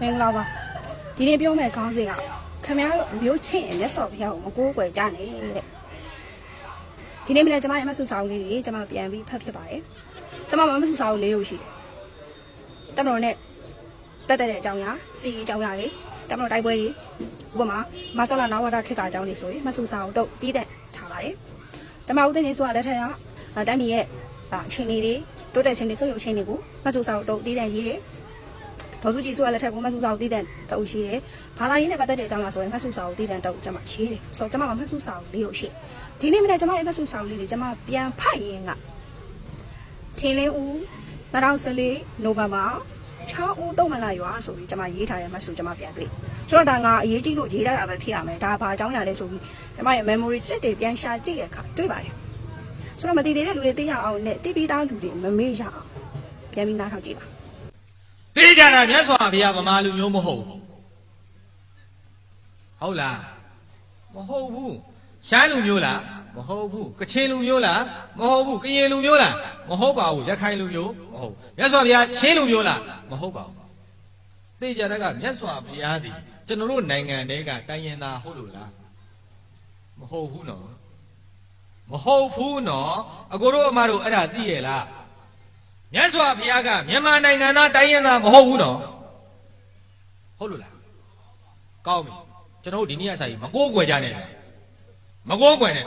မင်္ဂလာပါဒီနေ့ပြောမယ့်ခေါင်းစဉ်ကခမရတို့အမျိုးချင်းရဲ့လက်စော်ဖျားကိုမကိုးကွယ်ကြနဲ့တဲ့ဒီနေ့မနေ့ကျမရဲ့မဆူစာအုပ်လေးတွေကျမပြန်ပြီးဖတ်ဖြစ်ပါတယ်ကျမမမဆူစာအုပ်လေးရုပ်ရှိတယ်တမတော်နဲ့တက်တဲ့အကြောင်းအရာစီအကြောင်းအရာတွေတမတော်တိုက်ပွဲတွေဥပမာမဆလာနာဝတာခေတ်ကအကြောင်းတွေဆိုရင်မဆူစာအုပ်တော့တီးတဲ့ထားပါတယ်တမတော်တင်နေဆိုတာလက်ထက်ကတိုင်းပြည်ရဲ့အခြေအနေတွေတိုးတက်ခြင်းတွေဆိုရုပ်ချင်းတွေကိုမဆူစာအုပ်တော့တီးတဲ့ရေးတယ် ဒေါ်စုကြည်ဆိုရလက်ထက်ကိုမဆူစာကိုတည်တဲ့တူရှိတယ်။ဘာသာရေးနဲ့ပတ်သက်တဲ့အကြောင်းလားဆိုရင်မဆူစာကိုတည်တဲ့တူကျွန်မရှိတယ်။ဆိုတော့ကျွန်မကမဆူစာကိုလေးကိုရှိ။ဒီနေ့မနေ့ကျွန်မရဲ့မဆူစာကိုလေးတွေကျွန်မပြန်ဖတ်ရင်ကထင်းလင်းဦး2014နိုဝင်ဘာ6ဦးတော့မလာရွာဆိုပြီးကျွန်မရေးထားတဲ့မဆူကျွန်မပြန်တွေ့။ဆိုတော့ဒါကအရေးကြီးလို့ရေးထားတာပဲဖြစ်ရမယ်။ဒါဘာအကြောင်းရလဲဆိုပြီးကျွန်မရဲ့ memory set တွေပြန်ရှာကြည့်တဲ့အခါတွေ့ပါတယ်။ဆိုတော့မတည်သေးတဲ့လူတွေသိရအောင်နဲ့တိပိသားလူတွေမမေ့ရအောင်ပြန်ပြီးနားထောင်ကြည့်ပါ တေးကြတာမြတ်စွာဘုရားဗမာလူမျိုးမဟုတ်ဘူးဟုတ်လားမဟုတ်ဘူးရှမ်းလူမျိုးလားမဟုတ်ဘူးကချင်လူမျိုးလားမဟုတ်ဘူးကရင်လူမျိုးလားမဟုတ်ပါဘူးရခိုင်လူမျိုးမဟုတ်ဘူးမြတ်စွာဘုရားချင်းလူမျိုးလားမဟုတ်ပါဘူးတေးကြတာကမြတ်စွာဘုရားဒီကျွန်တော်တို့နိုင်ငံတဲကတိုင်းရင်သားဟုတ်လို့လားမဟုတ်ဘူးနော်မဟုတ်ဘူးနော်အကိုတို့အမတို့အဲ့ဒါသိရဲ့လား မြတ်စွာဘုရားကမြန်မာနိုင်ငံသားတိုင်းရင်းသားမဟုတ်ဘူးနော်ဟုတ်လို့လားကောင်းပြီကျွန်တော်တို့ဒီနေ့အစာကြီးမကိုးကွယ်ကြနဲ့မကိုးကွယ်နဲ့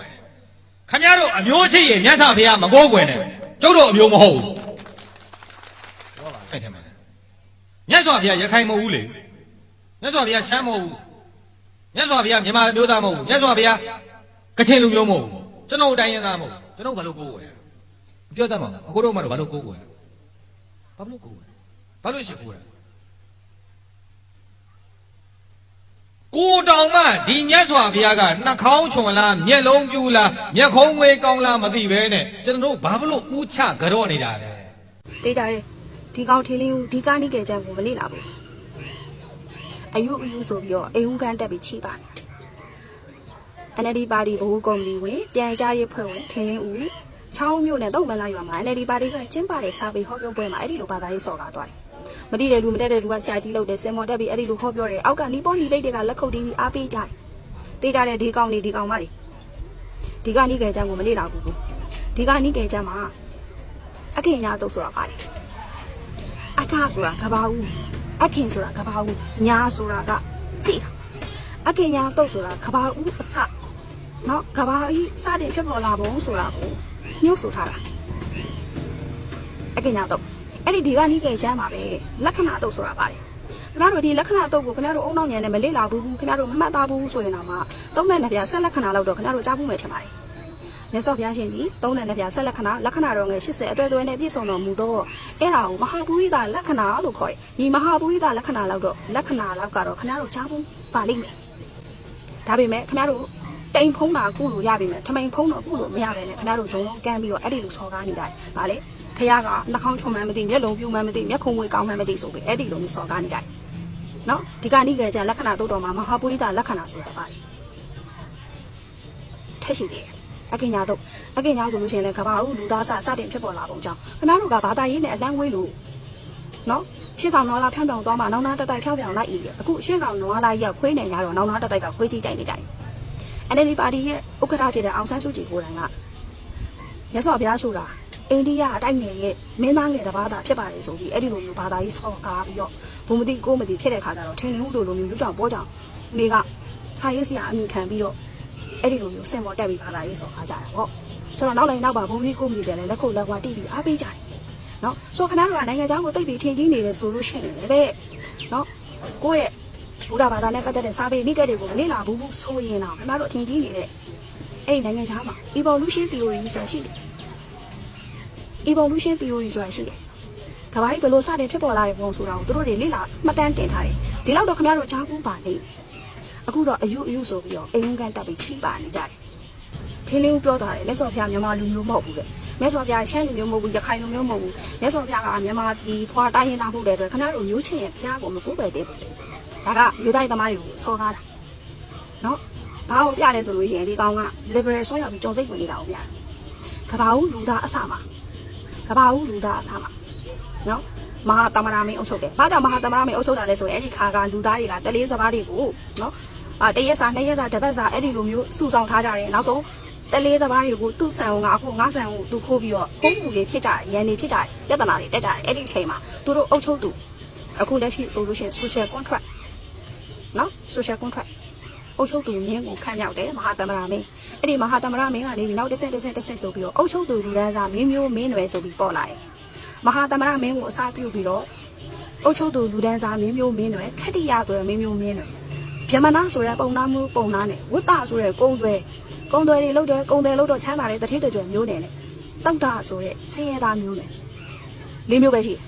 ခမရတို့အမျိုးရှိရင်မြတ်စွာဘုရားမကိုးကွယ်နဲ့ကျုပ်တို့အမျိုးမဟုတ်ဘူးဟုတ်ပါအဲ့ထက်မယ်မြတ်စွာဘုရားရခိုင်မဟုတ်ဘူးလေမြတ်စွာဘုရားရှမ်းမဟုတ်ဘူးမြတ်စွာဘုရားမြန်မာမျိုးသားမဟုတ်ဘူးမြတ်စွာဘုရားကချင်လူမျိုးမဟုတ်ဘူးကျွန်တော်တို့တိုင်းရင်းသားမဟုတ်ဘူးကျွန်တော်ဘာလို့ကိုးကွယ်ရပြောတတ်မှာအကိုတို့မှတော့ဘာလို့ကိုးကွယ်ရ ဘာလို့ကိုယ်ဘာလို့ရှိကိုယ်ကိုတောင်မှဒီမြတ်စွာဘုရားကနှာခေါင်းချွန်လားမျက်လုံးပြူလားမျက်ခုံးငွေကောင်းလားမသိပဲနဲ့ကျွန်တော်တို့ဘာလို့ဥချကြော့နေတာလဲတေးကြတယ်ဒီကောင်ထင်းလေးကိုဒီကားနိကေချမ်းကိုမလေ့လာဘူးအယူအယူဆိုပြီးတော့အိမ်ဦးကန်းတက်ပြီးချိပါတယ် NLD ပါတီဘဟုကော်မတီဝင်ပြန်ကြားရေးဖွဲ့ဝင်ထင်းလင်းဦး ချောင်းမြို့နယ်တုံမလာရွာမှာ NLD ပါတီကကျင်းပတဲ့စာပေဟောပြောပွဲမှာအဲ့ဒီလိုဘာသာရေးစော်ကားသွားတယ်။မသိတဲ့လူမတတ်တဲ့လူကဆရာကြီးလုပ်တယ်စင်မော်တက်ပြီးအဲ့ဒီလိုဟောပြောတယ်အောက်ကလီပေါ်လီပိတ်တွေကလက်ခုပ်တီးပြီးအားပေးကြတယ်။တေးကြတဲ့ဒီကောင်လေးဒီကောင်မလေးဒီကနိကေကျမ်းကိုမလေ့လာဘူး။ဒီကနိကေကျမ်းမှာအခင်ညာတုတ်ဆိုတာပါတယ်။အခါဆိုတာကဘာဦးအခင်ဆိုတာကဘာဦးညာဆိုတာကတိတာ။အခင်ညာတုတ်ဆိုတာကဘာဦးအစနော်ကဘာဤစတဲ့ဖြစ်ပေါ်လာပုံဆိုတာကို ညှို့ဆိုထားတာအခင်ညာတုတ်အဲ့ဒီဒီကနီးကဲချမ်းပါပဲလက္ခဏာတုတ်ဆိုတာပါတယ်ခင်ဗျားတို့ဒီလက္ခဏာတုတ်ကိုခင်ဗျားတို့အုံနောက်ညံနဲ့မလေ့လာဘူးခင်ဗျားတို့မမှတ်သားဘူးဆိုရင်တော့မှသုံးတဲ့နှစ်ပြဆက်လက္ခဏာလောက်တော့ခင်ဗျားတို့ကြားဘူးမယ်ထင်ပါတယ်မြတ်စွာဘုရားရှင်ဒီသုံးတဲ့နှစ်ပြဆက်လက္ခဏာလက္ခဏာတော်ငယ်80အတွဲတွဲနဲ့ပြည့်စုံတော်မူသောအဲ့ဒါကိုမဟာပုရိသလက္ခဏာလို့ခေါ်တယ်ဒီမဟာပုရိသလက္ခဏာလောက်တော့လက္ခဏာလောက်ကတော့ခင်ဗျားတို့ကြားဘူးပါလိမ့်မယ်ဒါပေမဲ့ခင်ဗျားတို့ တိမ်ဖုံးတာကုလို့ရပြီမဲ့ထမိန်ဖုံးတော့ကုလို့မရပဲနဲ့ခင်ဗျားတို့ဇုံလုံးကမ်းပြီးတော့အဲ့ဒီလိုစော်ကားနေကြတယ်ဗာလေဖះကနှာခေါင်းချုံမှန်းမသိမျက်လုံးပြူမှန်းမသိမျက်ခုံးမွေကောင်းမှန်းမသိဆိုပြီးအဲ့ဒီလိုမျိုးစော်ကားနေကြတယ်နော်ဒီကနိကေကျလက္ခဏာတို့တော်မှာမဟာပုရိသလက္ခဏာဆိုတာပါလေထက်ရှိသေးတယ်အကင်ညာတော့အကင်ညာဆိုလို့ရှိရင်လည်းကဘာဦးလူသားစစတင်ဖြစ်ပေါ်လာပုံကြောင့်ခင်ဗျားတို့ကဘာသာရေးနဲ့အလန်းဝေးလို့နော်ရှင်းဆောင်နွားလာဖြောင်းပြောင်းသွားမှနောင်နာတက်တိုက်ဖြောင်းပြောင်းလိုက်ဤအခုရှင်းဆောင်နွားလာရောက်ခွေးနေကြတော့နောင်နာတက်တိုက်ကခွေးကြီးကြိုက်နေကြတယ် NLD ပါတီရဲ့ဥက္ကဋ္ဌဖြစ်တဲ့အောင်ဆန်းစုကြည်ကိုယ်တိုင်ကမြတ်စွာဘုရားဆိုတာအိန္ဒိယအတိုက်ငယ်ရဲ့မင်းသားငယ်တစ်ပါးသာဖြစ်ပါတယ်ဆိုပြီးအဲ့ဒီလိုမျိုးဘာသာရေးဆော့ကားပြီးတော့ဘုံမတိကိုမတိဖြစ်တဲ့ခါကျတော့ထင်လင်းမှုတို့လိုမျိုးလူကြောင်ပေါ်ကြောင်နေကဆာရေးစရာအမိခံပြီးတော့အဲ့ဒီလိုမျိုးစင်ပေါ်တက်ပြီးဘာသာရေးဆော့ကားကြတာပေါ့ဆိုတော့နောက်လိုက်နောက်ပါဘုံမတိကိုမတိတယ်လည်းလက်ခုပ်လက်ဝါတိပြီးအားပေးကြတယ်နော်ဆိုခဏတို့ကနိုင်ငံเจ้าကိုတိတ်ပြီးထင်ကြီးနေတယ်ဆိုလို့ရှိရင်လည်းနော်ကိုယ့်ရဲ့ ဘုရားဘာသာနဲ့ပတ်သက်တဲ့စာပေနိကတွေကိုမလေ့လာဘူးဆိုရင်တော့ခင်ဗျားတို့အထင်ကြီးနေတဲ့အဲ့ဒီနိုင်ငံခြားမှာ evolution theory ဆိုတာရှိတယ် evolution theory ဆိုတာရှိတယ်ကဘာကြီးဘယ်လိုစတင်ဖြစ်ပေါ်လာတဲ့ပုံဆိုတာကိုသူတို့တွေလေ့လာမှတ်တမ်းတင်ထားတယ်ဒီလောက်တော့ခင်ဗျားတို့ကြားဘူးပါလိမ့်အခုတော့အယူအယူဆိုပြီးတော့အိမ်ကန်တက်ပြီးချိပါနေကြတယ်ထင်းလင်းဦးပြောသွားတယ်လက်စော်ဖျားမြန်မာလူမျိုးမဟုတ်ဘူးလေမြတ်စွာဘုရားရှမ်းလူမျိုးမဟုတ်ဘူးရခိုင်လူမျိုးမဟုတ်ဘူးမြတ်စွာဘုရားကမြန်မာပြည်ဖွာတိုင်းရင်းသားမှုတဲ့အတွက်ခင်ဗျားတို့မျိုးချင်းရဲ့ဘုရားကိုမကိုးပယ်သေးဘူး ဒါကလူတိုင်းသမားတွေကိုစောကားတာနော်ဘာကိုပြလဲဆိုလို့ရှိရင်ဒီကောင်က liberal ဆွဲရောက်ပြီးကြော်စိတ်ဝင်နေတာကိုပြတယ်ကဘာဦးလူသားအဆမှာကဘာဦးလူသားအဆမှာနော်မဟာသမ္မရာမင်းအုပ်ချုပ်တယ်ဘာကြောင့်မဟာသမ္မရာမင်းအုပ်ချုပ်တာလဲဆိုရင်အဲ့ဒီခါကလူသားတွေကတလေးစပါးတွေကိုနော်အာတရက်စာနှစ်ရက်စာတစ်ပတ်စာအဲ့ဒီလိုမျိုးစုဆောင်ထားကြတယ်နောက်ဆုံးတလေးသမားတွေကိုသူ့ဆန်ကအခုငါဆန်ကိုသူခိုးပြီးတော့ခုံးမှုတွေဖြစ်ကြတယ်ရန်တွေဖြစ်ကြတယ်ပြဿနာတွေတက်ကြတယ်အဲ့ဒီအချိန်မှာသူတို့အုပ်ချုပ်သူအခုလက်ရှိဆိုလို့ရှိရင် social contract နော် social contract အုပ်ချုပ်သူမင်းကိုခန့်မြောက်တယ်မဟာသမ္မရာမင်းအဲ့ဒီမဟာသမ္မရာမင်းကနေပြီးနောက်တစ်ဆင့်တစ်ဆင့်တစ်ဆင့်ဆိုပြီးတော့အုပ်ချုပ်သူလူဒန်းစားမင်းမျိုးမင်းနွယ်ဆိုပြီးပေါ်လာတယ်မဟာသမ္မရာမင်းကိုအစားပြုပြီးတော့အုပ်ချုပ်သူလူဒန်းစားမင်းမျိုးမင်းနွယ်ခတ္တိယဆိုတဲ့မင်းမျိုးမင်းနွယ်ဗြဟ္မဏဆိုတဲ့ပုံနာမှုပုံနာနဲ့ဝိတ္တဆိုတဲ့ကုံသွဲကုံသွဲတွေလောက်တယ်ကုံတယ်လောက်တော့ချမ်းသာတဲ့တတိတကြွမျိုးနယ်နဲ့တောက်တာဆိုတဲ့ဆင်းရဲသားမျိုးနယ်လေးမျိုးပဲရှိတယ်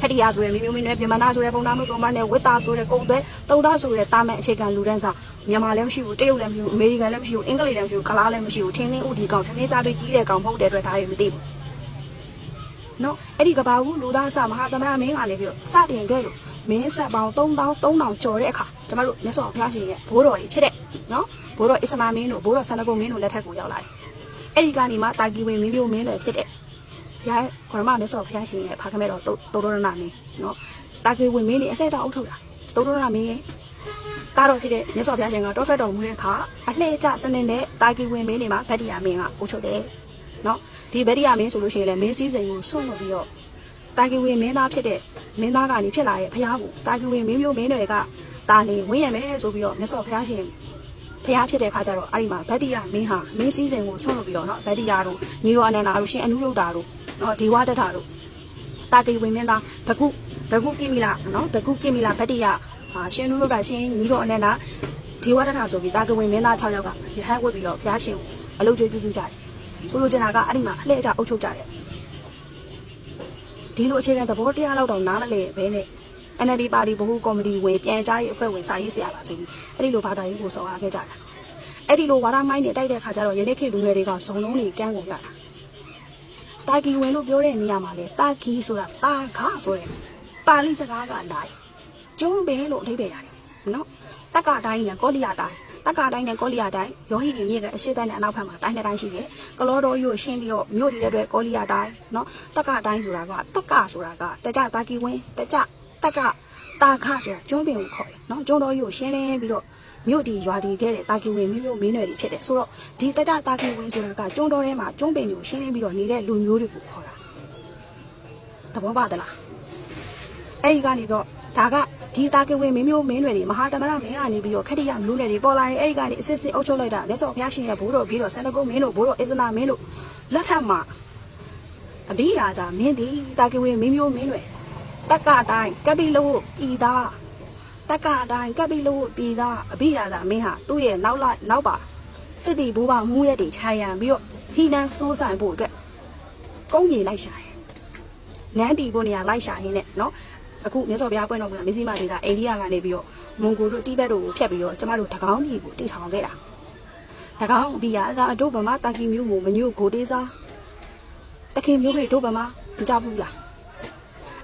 ခတ္တိယဆိုတဲ့မင်းမျိုးမင်းနွယ်ဗြဟ္မဏဆိုတဲ့ပုံနာမှုပုံနာနဲ့ဝိတ္တဆိုတဲ့ကုံသွဲတုံတာဆိုတဲ့တာမန်အခြေခံလူဒန်းစားမြန်မာလည်းမရှိဘူးတရုတ်လည်းမရှိဘူးအမေရိကန်လည်းမရှိဘူးအင်္ဂလိပ်လည်းမရှိဘူးကလားလည်းမရှိဘူးထင်းထင်းဥဒီကောင်ထင်းထင်းစားပြီးကြီးတဲ့ကောင်မဟုတ်တဲ့အတွက်ဒါတွေမသိဘူးနော်အဲ့ဒီကဘာဘူးလူသားအစမဟာသမရမင်းကနေပြီးတော့စတင်ခဲ့လို့မင်းဆက်ပေါင်း3000 3000ကျော်တဲ့အခါကျမတို့မြတ်စွာဘုရားရှင်ရဲ့ဘိုးတော်ကြီးဖြစ်တဲ့နော်ဘိုးတော်အစ္စလာမင်းတို့ဘိုးတော်ဆန္ဒကုံမင်းတို့လက်ထက်ကိုရောက်လာတယ်အဲ့ဒီကနေမှတာကီဝင်မင်းမျိုးမင်းတွေဖြစ်တဲ့ ဘုရားခရမမြတ်စွာဘုရားရှင်ရဲ့ဖာခမဲတော်တောတော်ရဏမင်းနော်တာကီဝင်မင်းတွေအလှည့်ကြောင့်အုပ်ထုတ်တာတောတော်ရဏမင်းရဲ့ကားတော်ဖြစ်တဲ့မြတ်စွာဘုရားရှင်ကတောထွက်တော်မူတဲ့အခါအလှည့်ကျစနစ်နဲ့တာကီဝင်မင်းတွေမှာဗတ္တိယမင်းကအုပ်ချုပ်တယ်နော်ဒီဗတ္တိယမင်းဆိုလို့ရှိရင်လည်းမင်းစည်းစိမ်ကိုဆွန့်လွတ်ပြီးတော့တာကီဝင်မင်းသားဖြစ်တဲ့မင်းသားကနေဖြစ်လာတဲ့ဘုရားကိုတာကီဝင်မင်းမျိုးမင်းတွေကတာနေဝင်းရမယ်ဆိုပြီးတော့မြတ်စွာဘုရားရှင်ဖျားဖြစ်တဲ့ခါကျတော့အဲ့ဒီမှာဗတ္တိယမင်းဟာမင်းစည်းစိမ်ကိုဆွန့်လွတ်ပြီးတော့เนาะဗတ္တိယတို့ညီရောအနန္ဒာတို့ရှင်အနုရုဒ္ဓာတို့ နော်ဒေဝတထာတို့တာကေဝင်မင်းသားဘကုဘကုကိမိလာနော်ဘကုကိမိလာဗတ္တိယရှင်လူလုတာရှင်ညီတော်အနန္ဒာဒေဝတထာဆိုပြီးတာကေဝင်မင်းသား6ယောက်ကရဟန်းဝတ်ပြီးတော့ဘုရားရှင်ကိုအလုပ်ကျွေးပြုကြတယ်ဆိုလိုချင်တာကအဲ့ဒီမှာအလှည့်အကျအုပ်ချုပ်ကြတယ်ဒီလိုအခြေခံသဘောတရားလောက်တော့နားမလည်ဘဲနဲ့ NLD ပါတီဘဟုကော်မတီဝင်ပြန်ကြားရေးအဖွဲ့ဝင်စာရေးဆရာပါဆိုပြီးအဲ့ဒီလိုဘာသာရေးကိုဆောင်အားခဲ့ကြတာအဲ့ဒီလိုဝါဒမိုင်းတွေတိုက်တဲ့ခါကျတော့ယနေ့ခေတ်လူငယ်တွေကဇုံလုံးတွေကန်းကုန်ကြတာ တာကီဝင်လို့ပြောတဲ့နေရာမှာလေတာကီဆိုတာတာခဆိုတဲ့ပါဠိစကားကလိုက်ကျုံးပင်လို့အဓိပ္ပာယ်ရတယ်နော်တက္ကတိုင်းနဲ့ကောလိယတိုင်းတက္ကတိုင်းနဲ့ကောလိယတိုင်းရောဟိနေမြေကအရှိတ်နဲ့အနောက်ဘက်မှာတိုင်းတစ်တိုင်းရှိတယ်ကလောတော်ကြီးကိုရှင်းပြီးတော့မြို့တည်တဲ့အတွက်ကောလိယတိုင်းနော်တက္ကတိုင်းဆိုတာကတက္ကဆိုတာကတကြတာကီဝင်တကြတက်ကတာခဆိုတာကျွန်းပင်ကိုခေါ်တယ်နော်ကျွန်းတော်ကြီးကိုရှင်းလင်းပြီးတော့ မြို့ဒီရွာဒီခဲ့တဲ့တာကီဝင်မျိုးမျိုးမင်းတွေဖြစ်တယ်ဆိုတော့ဒီတကြတာကီဝင်ဆိုတာကကျွန်းတော်ထဲမှာကျွန်းပင်ကိုရှင်းလင်းပြီးတော့နေတဲ့လူမျိုးတွေကိုခေါ်တာသဘောပါသလားအဲ့ဒီကနေတော့ဒါကဒီတာကီဝင်မင်းမျိုးမင်းတွေမဟာတမရမင်းကနေပြီးတော့ခတ္တိယမျိုးတွေပေါ်လာရင်အဲ့ဒီကနေအစစ်စစ်အုပ်ချုပ်လိုက်တာလက်စော်ဘုရားရှင်ရဲ့ဘိုးတော်ပြီးတော့ဆန္ဒကုန်းမင်းတို့ဘိုးတော်အစ္စလာမင်းတို့လက်ထက်မှာအဘိရာဇာမင်းဒီတာကီဝင်မင်းမျိုးမင်းတွေတက္ကတိုင်းကပိလို့ပြည်သား တက္ကတိုင်းကပိလို့ပြည်သားအဘိရာသာမင်းဟာသူ့ရဲ့နောက်လိုက်နောက်ပါစစ်တီဘိုးဘမူးရက်တွေခြာရံပြီးတော့ထီတန်းစိုးဆိုင်ဖို့အတွက်ကုန်းကြီးလိုက်ရှာတယ်နန်းတီဖို့နေရာလိုက်ရှာရင်းနဲ့နော်အခုမြတ်စွာဘုရားပွင့်တော်မူတာမစ္စည်းမဒေတာအိန္ဒိယကနေပြီးတော့မွန်ဂိုတို့တိဘက်တို့ကိုဖျက်ပြီးတော့ကျမတို့တကောင်းပြည်ကိုတည်ထောင်ခဲ့တာတကောင်းပြည်ရာသာတို့ဗမာတာကီမျိုးကိုမညို့ကိုတေးစားတခင်မျိုးဟိတို့ဗမာမကြဘူးလား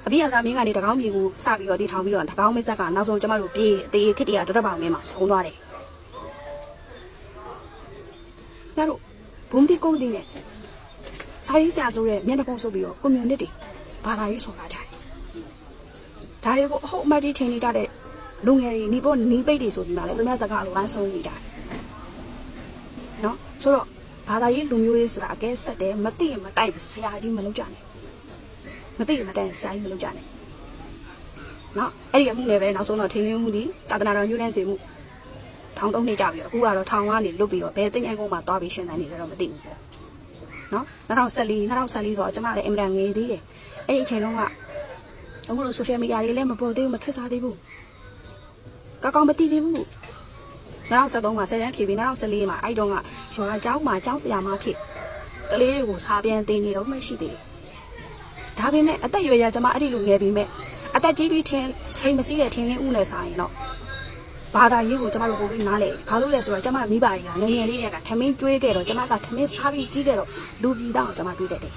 အပြည့်အစုံမင်းကနေတကောင်းမြေကိုစပြီးတော့တီထောင်ပြီးတော့တကောင်းမင်းဆက်ကနောက်ဆုံးကျမတို့ပြေးအသေးခစ်တရတရက်ပေါင်မင်းမှာဆုံးသွားတယ်။ဒါတို့ဘုံတိကုန်းတိနဲ့စာရေးဆရာဆိုတဲ့မျက်နှာပုံစုပ်ပြီးတော့ကွန်မြူနတီဘာသာရေးဆိုတာကြတယ်။ဒါတွေကိုအဟုတ်အမှတ်ကြီးထင်နေကြတဲ့လူငယ်တွေနီးပေါ်နီးပိတ်တွေဆိုပြီးမှလည်းသူများတကားလိုအဆုံးနေကြတယ်။နော်ဆိုတော့ဘာသာရေးလူမျိုးရေးဆိုတာအကဲဆက်တယ်မသိရင်မတိုက်ဆရာကြီးမလုပ်ကြနဲ့။မ သိမတန်ဆိုင်မလုပ်ကြနဲ့နော်အဲ့ဒီအမှုလည်းပဲနောက်ဆုံးတော့ထင်းလင်းမှုဒီသာသနာတော်ညှို့နှံစေမှုထောင်သုံးနေကြပြီးတော့အခုကတော့ထောင်ကနေလွတ်ပြီးတော့ဘယ်တင်ရိုက်ကုန်းမှာသွားပြီးရှင်းတန်းနေတယ်တော့မသိဘူးပေါ့နော်2014 2014ဆိုတော့ကျမလည်းအင်မတန်ငယ်သေးတယ်အဲ့ဒီအချိန်တုန်းကအခုလို social media တွေလည်းမပေါ်သေးဘူးမခက်စားသေးဘူးကောက်ကောက်မသိသေးဘူး2013မှာဆယ်တန်းဖြည့်ပြီး2014မှာအဲ့တုန်းကရွာအကြောင်းမှာကျောင်းဆရာမဖြစ်ကလေးတွေကိုစာပြန်တင်နေတော့မှရှိသေးတယ် ဒါပေမဲ့အသက်ရွယ်ရကျမအဲ့ဒီလိုငယ်ပြီးမဲ့အသက်ကြီးပြီးထင်းချိန်မစည်းတဲ့ထင်းလင်းဥနဲ့ဆိုင်တော့ဘာသာရေးကိုကျမတို့ပို့ပြီးနားလေဘာလို့လဲဆိုတော့ကျမမိဘတွေကငယ်ငယ်လေးတွေကထမင်းကျွေးခဲ့တော့ကျမကထမင်းစားပြီးကြီးခဲ့တော့လူပြည်သားကိုကျမတွေးတတ်တယ်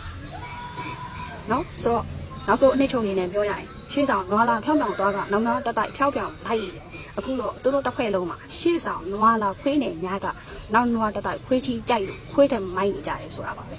နော်ဆိုတော့နောက်ဆုံးအနှစ်ချုပ်အနေနဲ့ပြောရရင်ရှေ့ဆောင်နွားလာဖြောင်းဖြောင်းသွားကနောက်နောက်တက်တိုက်ဖြောင်းဖြောင်းလိုက်ရတယ်အခုတော့သူတို့တစ်ဖွဲ့လုံးမှာရှေ့ဆောင်နွားလာခွေးနေညာကနောက်နွားတက်တိုက်ခွေးချီကြိုက်လို့ခွေးတယ်မိုင်းနေကြတယ်ဆိုတာပါပဲ